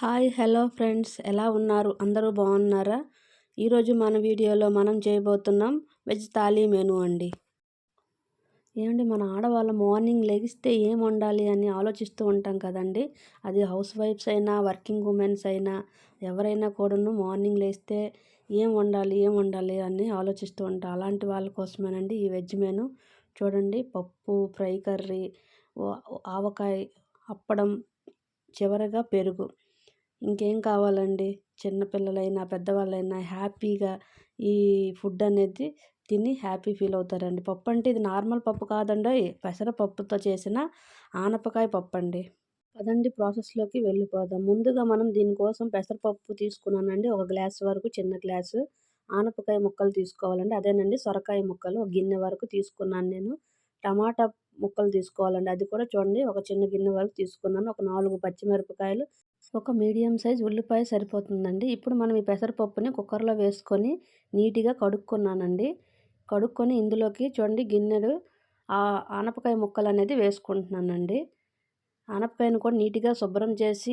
Hi hello friends. ఎలా ఉన్నారు? అందరూ బాగున్నారా? ఈరోజు మన వీడియోలో మనం చేయబోతున్నాం వెజ్ థాలీ మెనూ అండి. ఏమండి మన ఆడవాళ్ళ మార్నింగ్ లెగిస్తే ఏం వండాలి అని ఆలోచిస్తూ ఉంటాం కదండి. అది హౌస్ వైఫ్స్ అయినా వర్కింగ్ ఉమెన్స్ అయినా ఎవరైనా కూడాను మార్నింగ్ లేస్తే ఏం వండాలి ఏం వండాలి అని ఆలోచిస్తూ ఉంటాం. అలాంటి వాళ్ళ కోసమేనండి ఈ వెజ్ మెను. చూడండి పప్పు ఫ్రై కర్రీ ఆవకాయ అప్పడం చివరగా పెరుగు. ఇంకేం కావాలండి? చిన్నపిల్లలైనా పెద్దవాళ్ళైనా హ్యాపీగా ఈ ఫుడ్ అనేది తిని హ్యాపీ ఫీల్ అవుతారండి. పప్పు అంటే ఇది నార్మల్ పప్పు కాదండి. పెసరపప్పుతో చేసిన ఆనపకాయ పప్పు అండి అదండి ప్రాసెస్లోకి వెళ్ళిపోదాం. ముందుగా మనం దీనికోసం పెసరపప్పు తీసుకున్నానండి. ఒక గ్లాస్ వరకు చిన్న గ్లాసు ఆనపకాయ ముక్కలు తీసుకోవాలండి. అదేనండి సొరకాయ ముక్కలు. ఒక గిన్నె వరకు తీసుకున్నాను నేను. టమాటా ముక్కలు తీసుకోవాలండి. అది కూడా చూడండి. ఒక చిన్న గిన్నె వరకు తీసుకున్నాను. ఒక నాలుగు పచ్చిమిరపకాయలు ఒక మీడియం సైజ్ ఉల్లిపాయ సరిపోతుందండి. ఇప్పుడు మనం ఈ పెసరపప్పుని కుక్కర్లో వేసుకొని నీట్గా కడుక్కున్నానండి. కడుక్కొని ఇందులోకి చూడండి గిన్నెలు ఆనపకాయ ముక్కలు అనేది వేసుకుంటున్నానండి. ఆనపకాయను కూడా నీట్గా శుభ్రం చేసి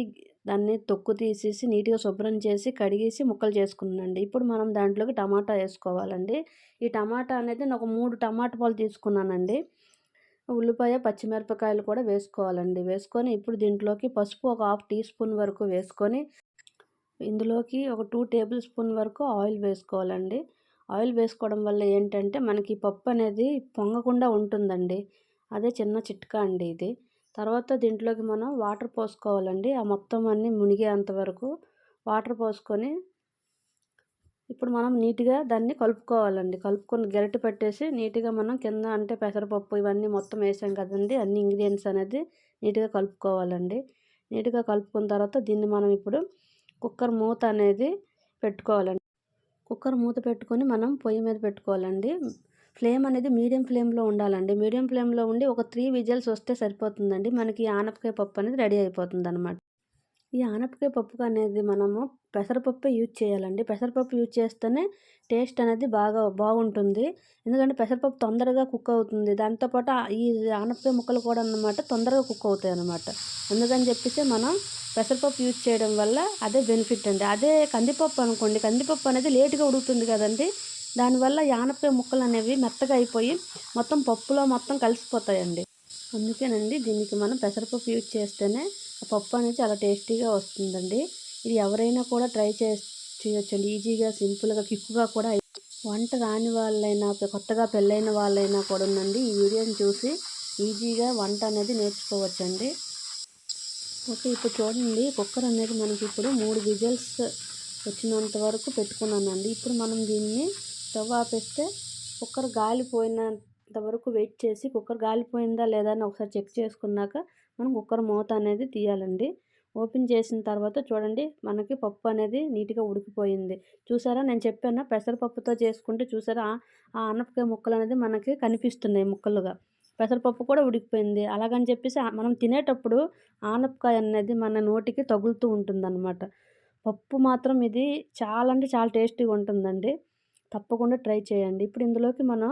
దాన్ని తొక్కు తీసేసి నీట్గా శుభ్రం చేసి కడిగేసి ముక్కలు చేసుకున్నానండి. ఇప్పుడు మనం దాంట్లోకి టమాటా వేసుకోవాలండి. ఈ టమాటా అనేది నేను ఒక మూడు టమాటా పాలు తీసుకున్నానండి. ఉల్లిపాయ పచ్చిమిరపకాయలు కూడా వేసుకోవాలండి. వేసుకొని ఇప్పుడు దీంట్లోకి పసుపు ఒక హాఫ్ టీ స్పూన్ వరకు వేసుకొని ఇందులోకి ఒక టూ టేబుల్ స్పూన్ వరకు ఆయిల్ వేసుకోవాలండి. ఆయిల్ వేసుకోవడం వల్ల ఏంటంటే మనకి పప్పు అనేది పొంగకుండా ఉంటుందండి. అదే చిన్న చిట్కా అండి ఇది. తర్వాత దీంట్లోకి మనం వాటర్ పోసుకోవాలండి. ఆ మొత్తం అన్నీ మునిగేంత వరకు వాటర్ పోసుకొని ఇప్పుడు మనం నీట్గా దాన్ని కలుపుకోవాలండి. కలుపుకొని గరిటె పెట్టేసి నీట్గా మనం కింద అంటే పెసరపప్పు ఇవన్నీ మొత్తం వేసాం కదండి అన్ని ఇంగ్రీడియంట్స్ అనేది నీట్గా కలుపుకోవాలండి. నీట్గా కలుపుకున్న తర్వాత దీన్ని మనం ఇప్పుడు కుక్కర్ మూత అనేది పెట్టుకోవాలండి. కుక్కర్ మూత పెట్టుకొని మనం పొయ్యి మీద పెట్టుకోవాలండి. ఫ్లేమ్ అనేది మీడియం ఫ్లేమ్లో ఉండాలండి. మీడియం ఫ్లేమ్లో ఉండి ఒక త్రీ విజిల్స్ వస్తే సరిపోతుందండి. మనకి ఆనపకాయ పప్పు అనేది రెడీ అయిపోతుంది అనమాట ఈ ఆనపకాయ పప్పు అనేది మనము పెసరపప్పు యూజ్ చేయాలండి. పెసరపప్పు యూజ్ చేస్తేనే టేస్ట్ అనేది బాగా బాగుంటుంది. ఎందుకంటే పెసరపప్పు తొందరగా కుక్ అవుతుంది. దాంతోపాటు ఈ ఆనపకాయ ముక్కలు కూడా అన్నమాట తొందరగా కుక్ అవుతాయి అన్నమాట. ఎందుకని చెప్పేసి మనం పెసరపప్పు యూజ్ చేయడం వల్ల అదే బెనిఫిట్ అండి. అదే కందిపప్పు అనుకోండి. కందిపప్పు అనేది లేటుగా ఉడుకుతుంది కదండి. దానివల్ల ఆనపకాయ ముక్కలు అనేవి మెత్తగా అయిపోయి మొత్తం పప్పులో మొత్తం కలిసిపోతాయండి. అందుకేనండి దీనికి మనం పెసరపప్పు యూజ్ చేస్తేనే పప్పు అనేది చాలా టేస్టీగా వస్తుందండి. ఇది ఎవరైనా కూడా ట్రై చే చేయొచ్చండి. ఈజీగా సింపుల్గా క్విక్గా కూడా వంట రాని వాళ్ళైనా కొత్తగా పెళ్ళైన వాళ్ళైనా కూడా ఉందండి ఈ వీడియోని చూసి ఈజీగా వంట అనేది నేర్చుకోవచ్చండి. ఓకే ఇప్పుడు చూడండి. కుక్కర్ అనేది మనకి ఇప్పుడు మూడు విజిల్స్ వచ్చినంత వరకు పెట్టుకున్నానండి. ఇప్పుడు మనం దీన్ని స్టవ్ ఆపేస్తే కుక్కర్ గాలిపోయినంత వరకు వెయిట్ చేసి కుక్కర్ గాలిపోయిందా లేదా అని ఒకసారి చెక్ చేసుకున్నాక మనం కుక్కర్ మూత అనేది తీయాలండి. ఓపెన్ చేసిన తర్వాత చూడండి మనకి పప్పు అనేది నీట్గా ఉడికిపోయింది. చూసారా? నేను చెప్పాను పెసరపప్పుతో చేసుకుంటే చూసారా? ఆ అన్నపకాయ ముక్కలు అనేది మనకి కనిపిస్తున్నాయి ముక్కలుగా. పెసరపప్పు కూడా ఉడికిపోయింది. అలాగని చెప్పేసి మనం తినేటప్పుడు ఆనపకాయ అనేది మన నోటికి తగులుతూ ఉంటుందన్నమాట. పప్పు మాత్రం ఇది చాలా అంటే చాలా టేస్టీగా ఉంటుందండి. తప్పకుండా ట్రై చేయండి. ఇప్పుడు ఇందులోకి మనం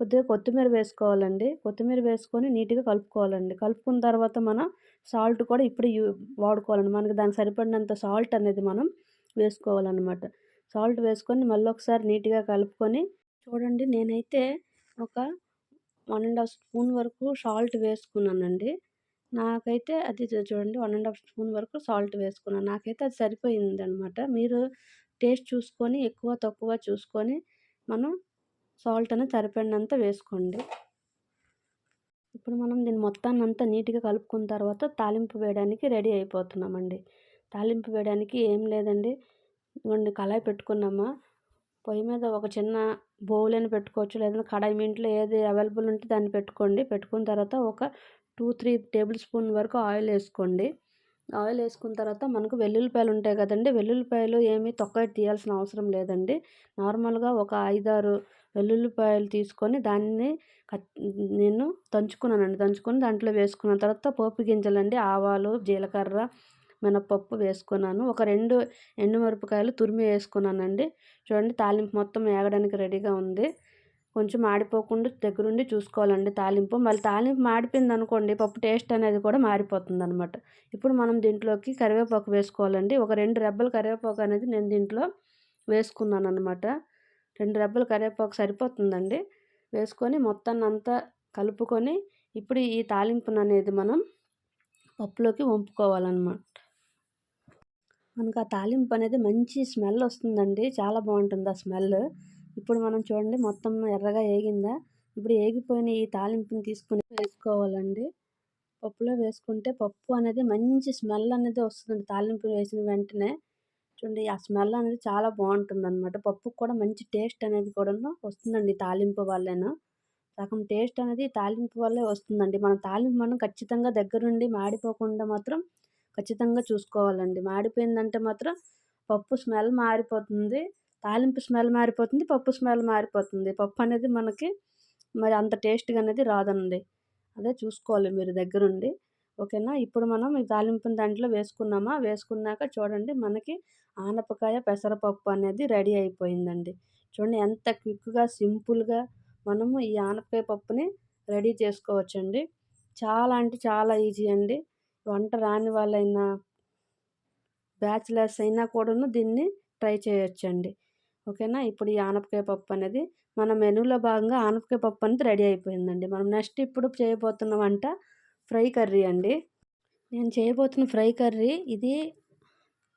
కొద్దిగా కొత్తిమీర వేసుకోవాలండి. కొత్తిమీర వేసుకొని నీట్గా కలుపుకోవాలండి. కలుపుకున్న తర్వాత మనం సాల్ట్ కూడా ఇప్పుడు వాడుకోవాలండి. మనకి దానికి సరిపడినంత సాల్ట్ అనేది మనం వేసుకోవాలన్నమాట. సాల్ట్ వేసుకొని మళ్ళీ ఒకసారి నీట్గా కలుపుకొని చూడండి నేనైతే ఒక వన్ అండ్ హాఫ్ స్పూన్ వరకు సాల్ట్ వేసుకున్నానండి. నాకైతే అది చూడండి వన్ అండ్ హాఫ్ స్పూన్ వరకు సాల్ట్ వేసుకున్నాను. నాకైతే అది సరిపోయింది అనమాట మీరు టేస్ట్ చూసుకొని ఎక్కువ తక్కువ చూసుకొని మనం సాల్ట్ అనేది సరిపడినంత వేసుకోండి. ఇప్పుడు మనం దీన్ని మొత్తాన్ని అంతా నీట్గా కలుపుకున్న తర్వాత తాలింపు వేయడానికి రెడీ అయిపోతున్నామండి. తాలింపు వేయడానికి ఏం లేదండి. ఇవ్వండి కళాయి పెట్టుకున్నామా? పొయ్యి మీద ఒక చిన్న బౌల్ అని పెట్టుకోవచ్చు లేదంటే కడాయి మీ ఇంట్లో ఏది అవైలబుల్ ఉంటే దాన్ని పెట్టుకోండి. పెట్టుకున్న తర్వాత ఒక టూ త్రీ టేబుల్ స్పూన్ వరకు ఆయిల్ వేసుకోండి. ఆయిల్ వేసుకున్న తర్వాత మనకు వెల్లుల్లిపాయలు ఉంటాయి కదండి. వెల్లుల్లిపాయలు ఏమీ తొక్క తీయాల్సిన అవసరం లేదండి. నార్మల్గా ఒక ఐదారు వెల్లుల్లిపాయలు తీసుకొని దాన్ని నేను దంచుకున్నానండి. దంచుకొని దాంట్లో వేసుకున్న తర్వాత పోపు గింజలండి ఆవాలు జీలకర్ర మినపప్పు వేసుకున్నాను. ఒక రెండు ఎండుమిరపకాయలు తురిమి వేసుకున్నానండి. చూడండి తాలింపు మొత్తం వేగడానికి రెడీగా ఉంది. కొంచెం మాడిపోకుండా దగ్గరుండి చూసుకోవాలండి తాలింపు. మళ్ళీ తాలింపు మాడిపోయింది అనుకోండి పప్పు టేస్ట్ అనేది కూడా మారిపోతుంది అనమాట ఇప్పుడు మనం దీంట్లోకి కరివేపాకు వేసుకోవాలండి. ఒక రెండు రెబ్బలు కరివేపాకు అనేది నేను దీంట్లో వేసుకున్నాను అనమాట రెండు రెబ్బలు కరివేపాకు సరిపోతుందండి. వేసుకొని మొత్తాన్ని అంతా కలుపుకొని ఇప్పుడు ఈ తాలింపును అనేది మనం పప్పులోకి వంపుకోవాలన్నమాట. మనకు ఆ తాలింపు అనేది మంచి స్మెల్ వస్తుందండి. చాలా బాగుంటుంది ఆ స్మెల్. ఇప్పుడు మనం చూడండి మొత్తం ఎర్రగా ఏగిందా? ఇప్పుడు ఏగిపోయిన ఈ తాలింపుని తీసుకుని వేసుకోవాలండి. పప్పులో వేసుకుంటే పప్పు అనేది మంచి స్మెల్ అనేది వస్తుంది తాలింపు వేసిన వెంటనే చూడండి ఆ స్మెల్ అనేది చాలా బాగుంటుంది అనమాట పప్పుకు కూడా మంచి టేస్ట్ అనేది కూడా వస్తుందండి తాలింపు వల్లేనా. సగం టేస్ట్ అనేది తాలింపు వల్లే వస్తుందండి. మన తాలింపు మనం ఖచ్చితంగా దగ్గరుండి మాడిపోకుండా మాత్రం ఖచ్చితంగా చూసుకోవాలండి. మాడిపోయిందంటే మాత్రం పప్పు స్మెల్ మారిపోతుంది తాలింపు స్మెల్ మారిపోతుంది పప్పు స్మెల్ మారిపోతుంది. పప్పు అనేది మనకి మరి అంత టేస్ట్గా అనేది రాదండి. అదే చూసుకోవాలి మీరు దగ్గరుండి. ఓకేనా? ఇప్పుడు మనం ఈ తాలింపుని దాంట్లో వేసుకున్నామా? వేసుకున్నాక చూడండి మనకి ఆనపకాయ పెసరపప్పు అనేది రెడీ అయిపోయిందండి. చూడండి ఎంత క్విక్గా సింపుల్గా మనము ఈ ఆనపకాయ పప్పుని రెడీ చేసుకోవచ్చండి. చాలా అంటే చాలా ఈజీ అండి. వంట రాని వాళ్ళైనా బ్యాచిలర్స్ అయినా కూడాను దీన్ని ట్రై చేయొచ్చండి. ఓకేనా? ఇప్పుడు ఈ ఆనపకాయ పప్పు అనేది మన మెనూలో భాగంగా ఆనపకాయ పప్పు అనేది రెడీ అయిపోయిందండి. మనం నెక్స్ట్ ఇప్పుడు చేయబోతున్న వంట ఫ్రై కర్రీ అండి. నేను చేయబోతున్న ఫ్రై కర్రీ ఇది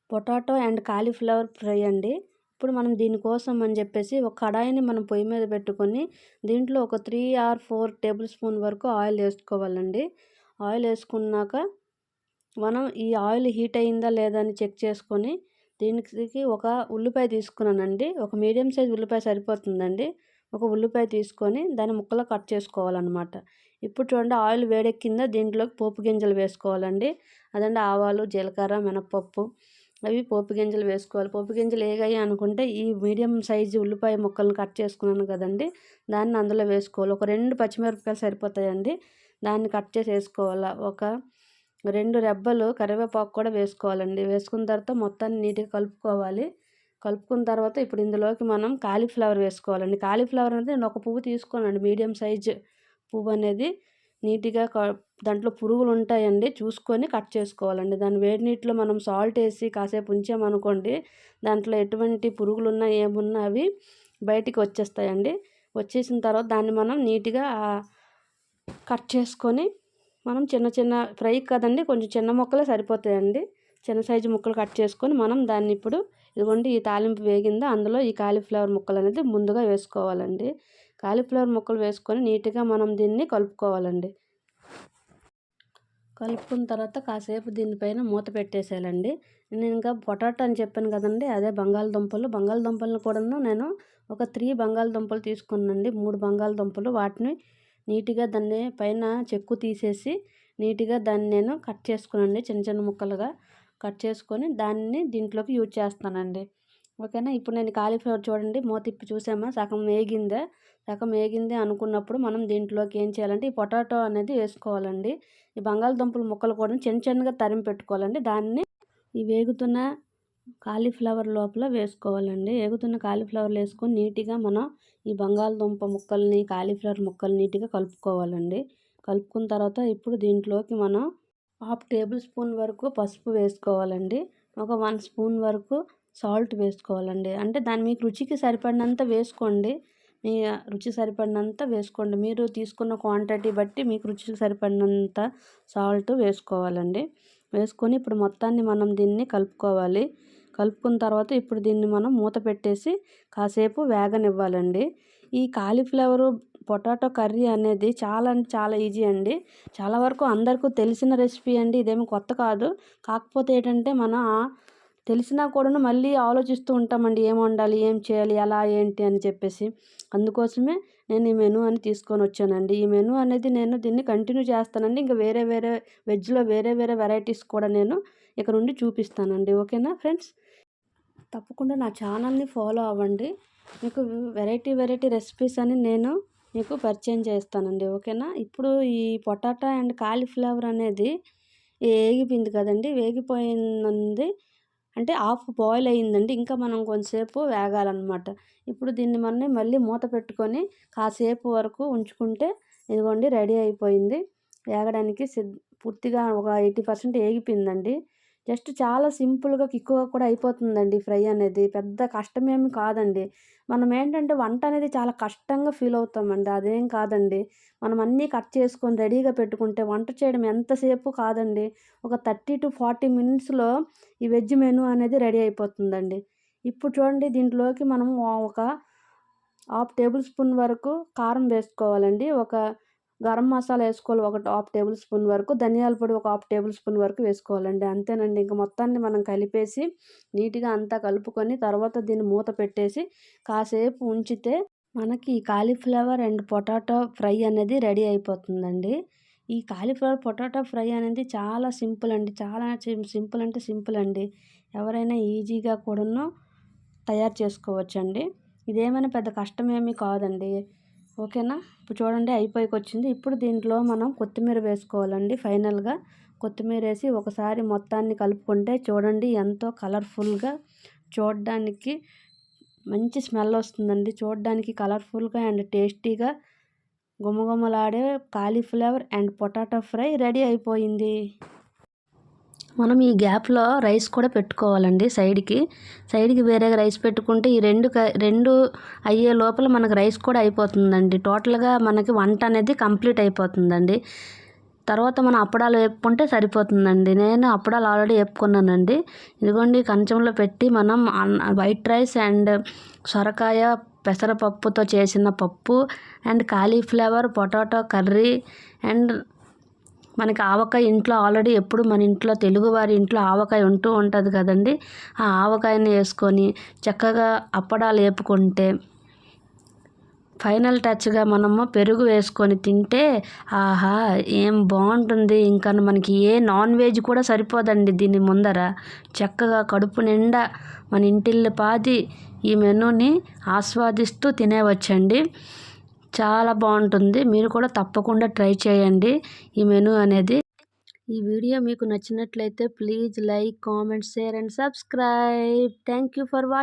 పొటాటో అండ్ కాలీఫ్లవర్ ఫ్రై అండి. ఇప్పుడు మనం దీనికోసం అని చెప్పేసి ఒక కడాయిని మనం పొయ్యి మీద పెట్టుకొని దీంట్లో ఒక three or four table spoon వరకు ఆయిల్ వేసుకోవాలండి. ఆయిల్ వేసుకున్నాక మనం ఈ ఆయిల్ హీట్ అయిందా లేదా అని చెక్ చేసుకొని దీనికి ఒక ఉల్లిపాయ తీసుకున్నానండి. ఒక మీడియం సైజ్ ఉల్లిపాయ సరిపోతుందండి. ఒక ఉల్లిపాయ తీసుకొని దాన్ని ముక్కలు కట్ చేసుకోవాలన్నమాట. ఇప్పుడు చూడండి ఆయిల్ వేడెక్కిందా దీంట్లోకి పోపు గింజలు వేసుకోవాలండి. అదండి ఆవాలు జీలకర్ర మినప్పప్పు. అవి పోపు గింజలు వేసుకోవాలి. పోపు గింజలు ఏగాయి అనుకుంటే ఈ మీడియం సైజు ఉల్లిపాయ ముక్కలను కట్ చేసుకున్నాను కదండి దాన్ని అందులో వేసుకోవాలి. ఒక రెండు పచ్చిమిరపకాయలు సరిపోతాయండి దాన్ని కట్ చేసి వేసుకోవాలి? ఒక రెండు రెబ్బలు కరివేపాకు కూడా వేసుకోవాలండి. వేసుకున్న తర్వాత మొత్తాన్ని నీట్గా కలుపుకోవాలి. కలుపుకున్న తర్వాత ఇప్పుడు ఇందులోకి మనం కాలీఫ్లవర్ వేసుకోవాలండి. కాలీఫ్లవర్ అనేది నేను ఒక పువ్వు తీసుకోనండి మీడియం సైజు. పువ్వు అనేది నీట్గా దాంట్లో పురుగులు ఉంటాయండి చూసుకొని కట్ చేసుకోవాలండి. దాన్ని వేడి నీటిలో మనం సాల్ట్ వేసి కాసేపు ఉంచామనుకోండి దాంట్లో ఎటువంటి పురుగులు ఉన్నా ఏమున్నా అవి బయటికి వచ్చేస్తాయండి. వచ్చేసిన తర్వాత దాన్ని మనం నీట్గా కట్ చేసుకొని మనం చిన్న చిన్న ఫ్రై కదండి కొంచెం చిన్న ముక్కలే సరిపోతాయండి. చిన్న సైజు ముక్కలు కట్ చేసుకొని మనం దాన్ని ఇప్పుడు ఇదిగోండి ఈ తాలింపు వేగిందా అందులో ఈ కాలీఫ్లవర్ ముక్కలు అనేది ముందుగా వేసుకోవాలండి. కాలీఫ్లవర్ ముక్కలు వేసుకొని నీట్గా మనం దీన్ని కలుపుకోవాలండి. కలుపుకున్న తర్వాత కాసేపు దీనిపైన మూత పెట్టేసేయాలండి. నేను ఇంకా పొటాటో అని చెప్పాను కదండి అదే బంగాళదుంపలు. బంగాళదుంపలను కూడా నేను ఒక త్రీ బంగాళదుంపలు తీసుకున్నానండి. మూడు బంగాళదుంపలు. వాటిని నీట్గా దాన్ని పైన చెక్కు తీసేసి నీట్గా దాన్ని నేను కట్ చేసుకునండి చిన్న చిన్న ముక్కలుగా కట్ చేసుకొని దాన్ని దీంట్లోకి యూజ్ చేస్తానండి. ఓకేనా? ఇప్పుడు నేను కాలీఫ్లవర్ చూడండి మూత ఇప్పి చూసామా? సగం వేగిందా? రకం వేగింది అనుకున్నప్పుడు మనం దీంట్లోకి ఏం చేయాలంటే ఈ పొటాటో అనేది వేసుకోవాలండి. ఈ బంగాళదుంపల ముక్కలు కూడా చిన్న చిన్నగా తరిమి పెట్టుకోవాలండి. దాన్ని ఈ వేగుతున్న కాలీఫ్లవర్ లోపల వేసుకోవాలండి. వేగుతున్న కాలీఫ్లవర్లు వేసుకొని నీట్గా మనం ఈ బంగాళదుంప ముక్కల్ని కాలీఫ్లవర్ ముక్కలు నీట్గా కలుపుకోవాలండి. కలుపుకున్న తర్వాత ఇప్పుడు దీంట్లోకి మనం హాఫ్ టేబుల్ స్పూన్ వరకు పసుపు వేసుకోవాలండి. ఒక వన్ స్పూన్ వరకు సాల్ట్ వేసుకోవాలండి. అంటే దాని మీకు రుచికి సరిపడినంత వేసుకోండి. మీ రుచి సరిపడినంత వేసుకోండి. మీరు తీసుకున్న క్వాంటిటీ బట్టి మీకు రుచికి సరిపడినంత సాల్ట్ వేసుకోవాలండి. వేసుకొని ఇప్పుడు మొత్తాన్ని మనం దీన్ని కలుపుకోవాలి. కలుపుకున్న తర్వాత ఇప్పుడు దీన్ని మనం మూత పెట్టేసి కాసేపు వేగనివ్వాలండి. ఈ కాలీఫ్లవరు పొటాటో కర్రీ అనేది చాలా అంటే చాలా ఈజీ అండి. చాలా వరకు అందరికీ తెలిసిన రెసిపీ అండి. ఇదేమి కొత్త కాదు. కాకపోతే ఏంటంటే మన తెలిసినా కూడా మళ్ళీ ఆలోచిస్తూ ఉంటామండి ఏం వండాలి ఏం చేయాలి ఎలా ఏంటి అని చెప్పేసి. అందుకోసమే నేను ఈ మెనూ అని తీసుకొని వచ్చానండి. ఈ మెనూ అనేది నేను దీన్ని కంటిన్యూ చేస్తానండి. ఇంకా వేరే వేరే వెజ్లో వేరే వేరే వెరైటీస్ కూడా నేను ఇక్కడ నుండి చూపిస్తానండి. ఓకేనా ఫ్రెండ్స్? తప్పకుండా నా ఛానల్ని ఫాలో అవ్వండి. మీకు వెరైటీ వెరైటీ రెసిపీస్ అని నేను మీకు పరిచయం చేస్తానండి. ఓకేనా? ఇప్పుడు ఈ పొటాటా అండ్ కాలీఫ్లవర్ అనేది వేగిపోయింది కదండి. వేగిపోయింది అంటే హాఫ్ బాయిల్ అయ్యిందండి ఇంకా మనం కొంచెంసేపు వేగాలన్నమాట. ఇప్పుడు దీన్ని మనం మళ్ళీ మూత పెట్టుకొని కాసేపు వరకు ఉంచుకుంటే ఇదిగోండి రెడీ అయిపోయింది. వేగడానికి సిద్ పూర్తిగా ఒక ఎయిటీ పర్సెంట్ వేగిపోయిందండి జస్ట్ చాలా సింపుల్గా కిక్కుగా కూడా అయిపోతుందండి ఫ్రై అనేది. పెద్ద కష్టమేమి కాదండి. మనం ఏంటంటే వంట అనేది చాలా కష్టంగా ఫీల్ అవుతామండి. అదేం కాదండి. మనం అన్నీ కట్ చేసుకొని రెడీగా పెట్టుకుంటే వంట చేయడం ఎంతసేపు కాదండి. ఒక థర్టీ టు ఫార్టీ మినిట్స్లో ఈ వెజ్ మెనూ అనేది రెడీ అయిపోతుందండి. ఇప్పుడు చూడండి దీంట్లోకి మనం ఒక హాఫ్ టేబుల్ స్పూన్ వరకు కారం వేసుకోవాలండి. ఒక గరం మసాలా వేసుకోవాలి ఒక హాఫ్ టేబుల్ స్పూన్ వరకు ధనియాల పొడి ఒక హాఫ్ టేబుల్ స్పూన్ వరకు వేసుకోవాలండి. అంతేనండి. ఇంకా మొత్తాన్ని మనం కలిపేసి నీట్గా అంతా కలుపుకొని తర్వాత దీన్ని మూత పెట్టేసి కాసేపు ఉంచితే మనకి ఈ కాలీఫ్లవర్ అండ్ పొటాటో ఫ్రై అనేది రెడీ అయిపోతుందండి. ఈ కాలీఫ్లవర్ పొటాటో ఫ్రై అనేది చాలా సింపుల్ అండి. చాలా సింపుల్ అంటే సింపుల్ అండి. ఎవరైనా ఈజీగా కూడాను తయారు చేసుకోవచ్చండి. ఇదేమైనా పెద్ద కష్టమేమీ కాదండి. ఓకేనా? ఇప్పుడు చూడండి అయిపోయికి వచ్చింది ఇప్పుడు దీంట్లో మనం కొత్తిమీర వేసుకోవాలండి ఫైనల్గా. కొత్తిమీర వేసి ఒకసారి మొత్తాన్ని కలుపుకుంటే చూడండి ఎంతో కలర్ఫుల్గా చూడడానికి మంచి స్మెల్ వస్తుందండి. చూడడానికి కలర్ఫుల్గా అండ్ టేస్టీగా గుమగుమలాడే cauliflower and potato fry ready అయిపోయింది. మనం ఈ గ్యాప్లో రైస్ కూడా పెట్టుకోవాలండి సైడ్కి సైడ్కి వేరేగా రైస్ పెట్టుకుంటే ఈ రెండు రెండు అయ్యే లోపల మనకు రైస్ కూడా అయిపోతుందండి. టోటల్గా మనకి వంట అనేది కంప్లీట్ అయిపోతుందండి. తర్వాత మనం అప్పడాలు వేపుకుంటే సరిపోతుందండి. నేను అప్పడాలు ఆల్రెడీ వేపుకున్నానండి. ఇదిగోండి కంచంలో పెట్టి మనం వైట్ రైస్ అండ్ సొరకాయ పెసరపప్పుతో చేసిన పప్పు and cauliflower potato curry and మనకి ఆవకాయ ఇంట్లో ఆల్రెడీ ఎప్పుడు మన ఇంట్లో తెలుగువారి ఇంట్లో ఆవకాయ ఉంటూ ఉంటుంది కదండి. ఆ ఆవకాయని వేసుకొని చక్కగా అప్పడాలు వేపుకుంటే ఫైనల్ టచ్గా మనము పెరుగు వేసుకొని తింటే ఆహా ఏం బాగుంటుంది. ఇంకా మనకి ఏ నాన్ వెజ్ కూడా సరిపోదండి దీని ముందర. చక్కగా కడుపు నిండా మన ఇంటిల్లి పాది ఈ మెనూని ఆస్వాదిస్తూ తినేవచ్చండి. చాలా బాగుంటుంది. మీరు కూడా తప్పకుండా ట్రై చేయండి. ఈ మెనూ అనేది. ఈ వీడియో మీకు నచ్చినట్లయితే please like comment share and subscribe. Thank you for watching